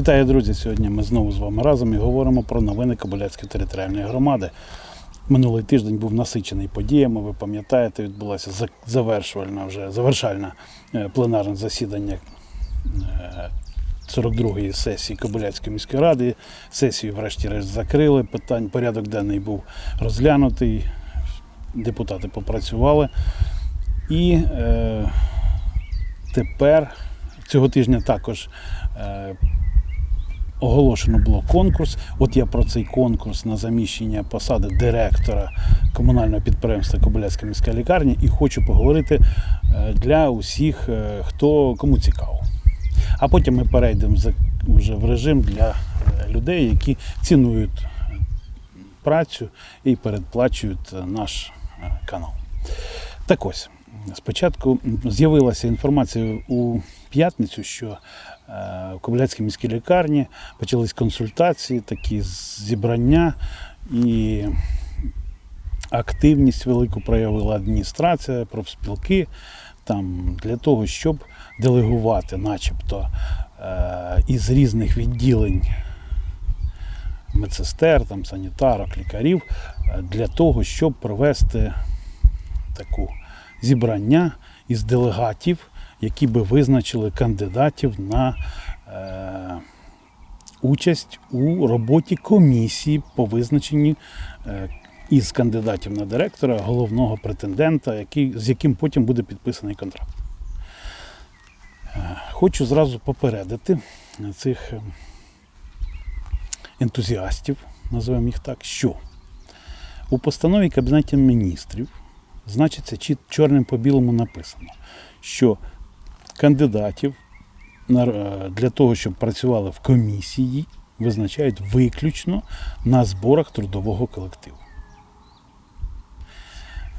Вітаю, друзі! Сьогодні ми знову з вами разом і говоримо про новини Кобиляцької територіальної громади. Минулий тиждень був насичений подіями. Ви пам'ятаєте, відбулося за- завершувальна вже завершальне е, пленарне засідання е, 42-ї сесії Кобиляцької міської ради. Сесію, врешті-решт, закрили. Питань порядок денний був розглянутий. Депутати попрацювали. І е, тепер цього тижня також е, оголошено було конкурс. От я про цей конкурс на заміщення посади директора комунального підприємства Кобиляцька міська лікарня і хочу поговорити е, для усіх, е, хто кому цікаво. А потім ми перейдемо вже в режим для е, людей, які цінують працю і передплачують наш канал. Так ось, спочатку з'явилася інформація у п'ятницю, що е, в Кобиляцькій міській лікарні почались консультації, такі зібрання і активність велику проявила адміністрація, профспілки там для того, щоб делегувати, начебто, е, із різних відділень медсестер, там, санітарок, лікарів е, для того, щоб провести таку зібрання із делегатів, які би визначили кандидатів на е, участь у роботі комісії по визначенні е, із кандидатів на директора головного претендента, який, з яким потім буде підписаний контракт. Е, Хочу зразу попередити цих е, ентузіастів, називаємо їх так, що у постанові Кабінету міністрів значиться чорним по білому написано, що кандидатів е, для того, щоб працювали в комісії, визначають виключно на зборах трудового колективу.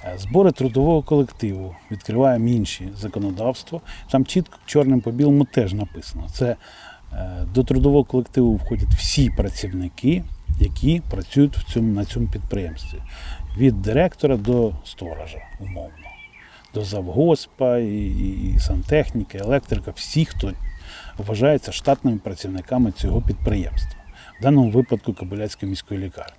Е, Збори трудового колективу відкриваємо інші законодавства. Там чітко чорним по білому теж написано. Це е, до трудового колективу входять всі працівники, які працюють в цьому, на цьому підприємстві. Від директора до сторожа, умовно, до завгоспа, і, і, і сантехніки, електрика, всі, хто вважається штатними працівниками цього підприємства. В даному випадку Кобиляцької міської лікарні.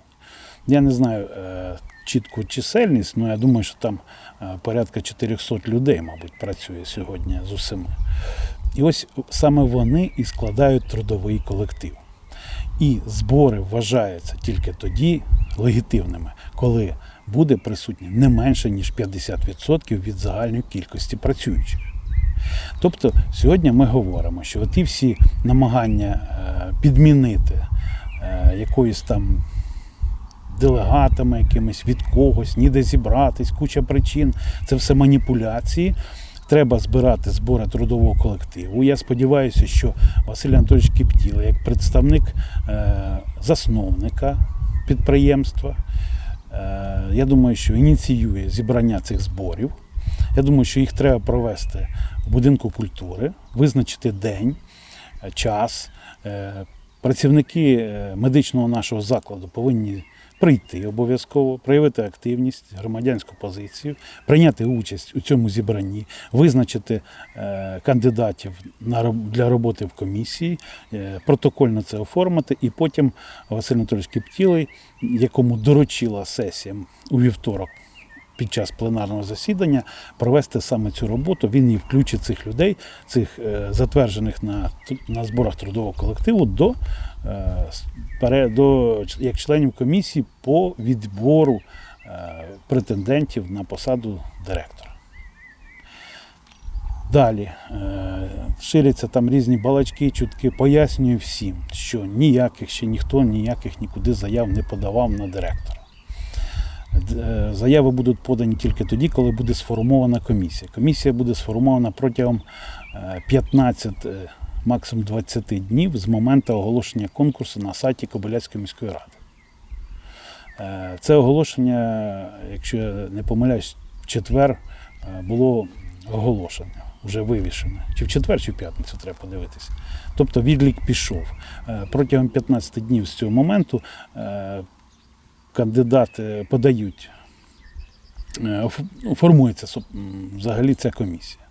Я не знаю е, чітку чисельність, але я думаю, що там е, порядка 400 людей, мабуть, працює сьогодні з усіма. І ось саме вони і складають трудовий колектив. І збори вважаються тільки тоді легітимними, коли буде присутні не менше ніж 50% від загальної кількості працюючих. Тобто сьогодні ми говоримо, що ті всі намагання е, підмінити е, якоюсь там делегатами якимись від когось, ніде зібратись, куча причин. Це все маніпуляції. Треба збирати збори трудового колективу. Я сподіваюся, що Василь Анатолійович Кіптіла, як представник е, засновника підприємства, е, я думаю, що ініціює зібрання цих зборів. Я думаю, що їх треба провести в будинку культури, визначити день, е, час. Працівники медичного нашого закладу повинні прийти обов'язково, проявити активність, громадянську позицію, прийняти участь у цьому зібранні, визначити е, кандидатів для роботи в комісії, е, протокольно це оформити, і потім Василь Анатолійович Кіптілий, якому доручила сесія у вівторок під час пленарного засідання провести саме цю роботу. Він і включить цих людей, цих е, затверджених на, на зборах трудового колективу до, е, до як членів комісії по відбору е, претендентів на посаду директора. Далі ширяться там різні балачки, чутки. Пояснюю всім, що ніяких ще ніхто ніяких нікуди заяв не подавав на директора. Е, Заяви будуть подані тільки тоді, коли буде сформована комісія. Комісія буде сформована протягом е, 15, е, максимум 20 днів з моменту оголошення конкурсу на сайті Кобиляцької міської ради. Е, Це оголошення, якщо я не помиляюсь, в четвер е, було оголошення, вже вивішене. Чи в четвер, чи в п'ятницю треба подивитися. Тобто відлік пішов. Е, Протягом 15 днів з цього моменту е, кандидати подають, е, ну, формується взагалі ця комісія.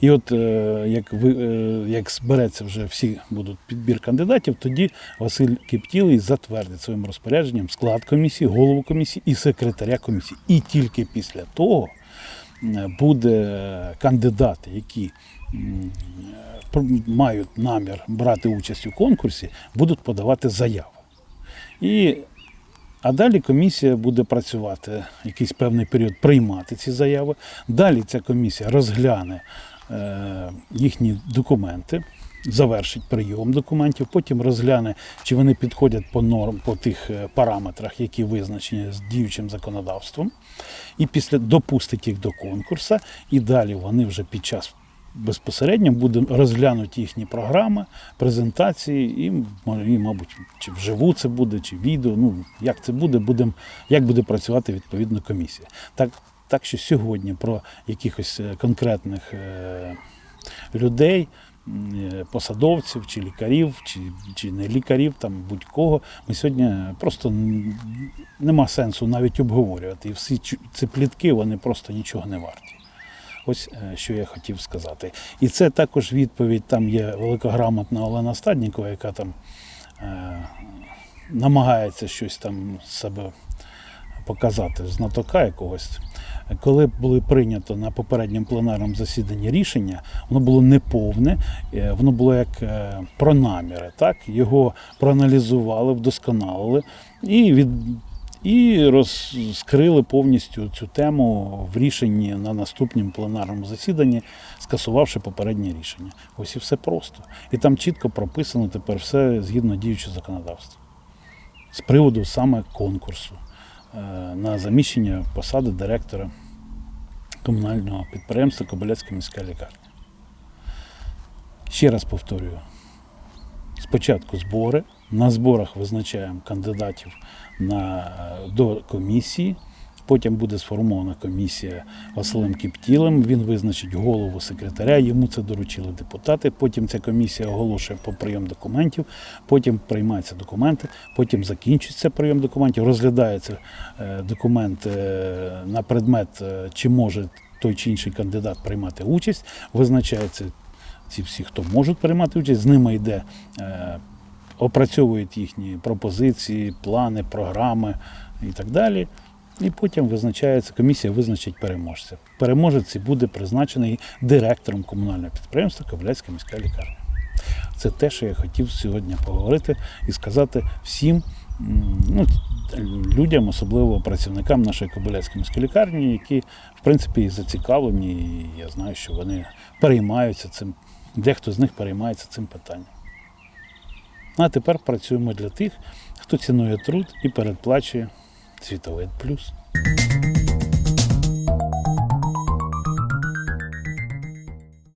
І от е, як ви е, як збереться вже всі будуть підбір кандидатів, тоді Василь Киптілий затвердить своїм розпорядженням склад комісії, голову комісії і секретаря комісії. І тільки після того буде кандидати, які мають намір брати участь у конкурсі, будуть подавати заяви. І а далі комісія буде працювати якийсь певний період, приймати ці заяви. Далі ця комісія розгляне е, їхні документи, завершить прийом документів, потім розгляне, чи вони підходять по норм, по тих е, параметрах, які визначені з діючим законодавством, і після допустить їх до конкурсу, і далі вони вже під час безпосередньо будемо розглянути їхні програми, презентації, і, і, мабуть, чи вживу це буде, чи відео. Ну, як це буде, будем, як буде працювати відповідно комісія. Так, так що сьогодні про якихось е, конкретних е, людей, е, посадовців, чи лікарів, чи, чи не лікарів, там будь-кого, ми сьогодні просто нема сенсу навіть обговорювати. І всі ці плітки вони просто нічого не варті. Ось е, що я хотів сказати. І це також відповідь. Там є великограмотна Олена Стаднікова, яка там е, намагається щось там себе показати, знатока якогось. Коли були прийнято на попередньому пленарному засіданні рішення, воно було неповне, е, воно було як е, про наміри. Так? Його проаналізували, вдосконалили і від і розкрили повністю цю тему в рішенні на наступному пленарному засіданні, скасувавши попереднє рішення. Ось і все просто. І там чітко прописано тепер все згідно діючого законодавства. З приводу саме конкурсу е, на заміщення посади директора комунального підприємства Кобиляцька міська лікарня. Ще раз повторюю, спочатку збори. На зборах визначаємо кандидатів на, до комісії. Потім буде сформована комісія Василем Кіптілем. Він визначить голову секретаря. Йому це доручили депутати. Потім ця комісія оголошує по прийом документів. Потім приймаються документи. Потім закінчується прийом документів. Розглядається е, документ е, на предмет, е, чи може той чи інший кандидат приймати участь. Визначається ці всі, хто можуть приймати участь. З ними йде. е, опрацьовують їхні пропозиції, плани, програми і так далі. І потім визначається, комісія визначить переможця. Переможець буде призначений директором комунального підприємства Кобиляцька міська лікарня. Це те, що я хотів сьогодні поговорити і сказати всім ну, людям, особливо працівникам нашої Кобиляцької міської лікарні, які, в принципі, зацікавлені, і я знаю, що вони переймаються цим, дехто з них переймається цим питанням. Ну, А тепер працюємо для тих, хто цінує труд і передплачує світовий плюс.